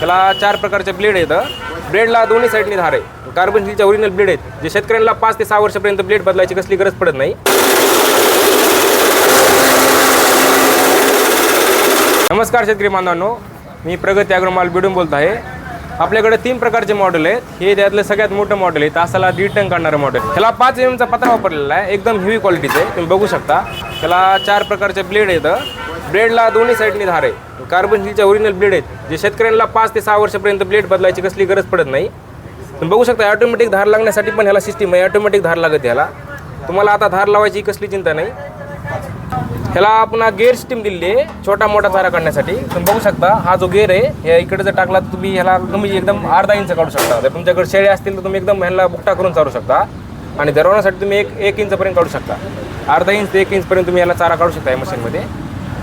त्याला चार प्रकारचे ब्लेड येतं ब्लेडला दोन्ही साईडनी धार आहे. कार्बन स्टीलच्या ओरिजिनल ब्लेड आहेत. जे शेतकऱ्यांना पाच ते सहा वर्षापर्यंत ब्लेड बदलायची कसली गरज पडत नाही. नमस्कार शेतकरी बांधवांनो मी प्रगती अग्रमाल बिडून बोलत आहे. आपल्याकडे तीन प्रकारचे मॉडेल आहेत. हे त्यातलं सगळ्यात मोठं मॉडेल आहे. तासाला दीड टन काढणारं मॉडेल ह्याला पाच एम चा पत्रा वापरलेला आहे. एकदम हेवी क्वालिटीचं आहे तुम्ही बघू शकता. त्याला चार प्रकारचे ब्लेड येतं ब्लेडला दोन्ही साईडने धार आहे. कार्बन स्टीलच्या ओरिजिनल ब्लेड आहेत. जे शेतकऱ्यांना पाच ते सहा वर्षापर्यंत ब्लेड बदलायची कसली गरज पडत नाही. तुम्ही बघू शकता ऑटोमॅटिक धार लागण्यासाठी पण ह्याला सिस्टीम आहे. ऑटोमॅटिक धार लागत ह्याला. तुम्हाला आता धार लावायची कसली चिंता नाही. ह्याला आपण गेअर सिस्टीम दिलेली आहे छोटा मोठा चारा काढण्यासाठी. तुम्ही बघू शकता हा जो गेअर आहे ह्या इकडे जर टाकला तर तुम्ही ह्याला कमी एकदम अर्धा इंच काढू शकता. जर तुमच्याकडे शेळे असतील तर तुम्ही एकदम ह्याला बुकटा करून चालू शकता. आणि दरवण्यासाठी तुम्ही एक एक इंचपर्यंत काढू शकता. अर्धा इंच ते एक इंचपर्यंत तुम्ही याला चारा काढू शकता या मशीनमध्ये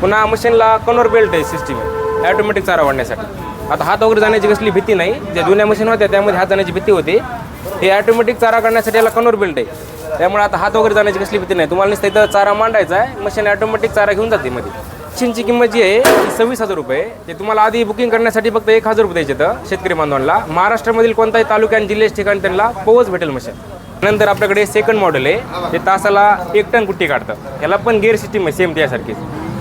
पुन्हा मशीनला कनवर बेल्ट आहे सिस्टीम आहे. ॲटोमॅटिक चारा वाढण्यासाठी. आता हात वगैरे जाण्याची कसली भीती नाही. ज्या जुन्या मशीन होत्या त्यामध्ये हात जाण्याची भीती होती. हे ॲटोमॅटिक चारा काढण्यासाठी याला कनवर बेल्ट आहे. त्यामुळे आता हात वगैरे जाण्याची कसली भीती नाही. तुम्हाला नुसतं इथं चारा मांडायचा आहे मशीन ऑटोमॅटिक चारा घेऊन जाते मध्ये. मशीनची किंमत जी आहे ती सव्वीस हजार रुपये ते तुम्हाला आधी बुकिंग करण्यासाठी फक्त एक हजार रुपये द्यायचे तर शेतकरी बांधवांना. महाराष्ट्रामधील कोणताही तालुका आणि जिल्ह्याच्या ठिकाणी त्यांना पोहोच भेटेल मशीन. नंतर आपल्याकडे सेकंड मॉडेल आहे. ते तासाला एक टन कुट्टी काढतं ह्याला पण गेअर सिस्टीम आहे सेम त्यासारखीच.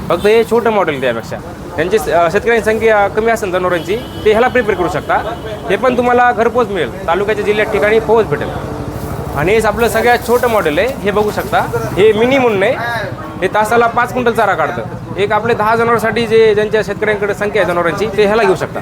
फक्त हे छोटं मॉडेल त्यापेक्षा. त्यांची शेतकऱ्यांची संख्या कमी असेल जनावरांची ते ह्याला प्रिपेअर करू शकता. हे पण तुम्हाला घरपोच मिळेल. तालुक्याच्या जिल्ह्यात ठिकाणी पोहोच भेटेल. आणि हेच आपलं सगळ्यात छोटं मॉडेल आहे. हे बघू शकता. हे मिनी म्हणून आहे. हे तासाला पाच क्विंटल चारा काढतं एक आपले दहा जनावरांसाठी जे ज्यांच्या शेतकऱ्यांकडे संख्या आहे जनावरांची ते ह्याला घेऊ शकता.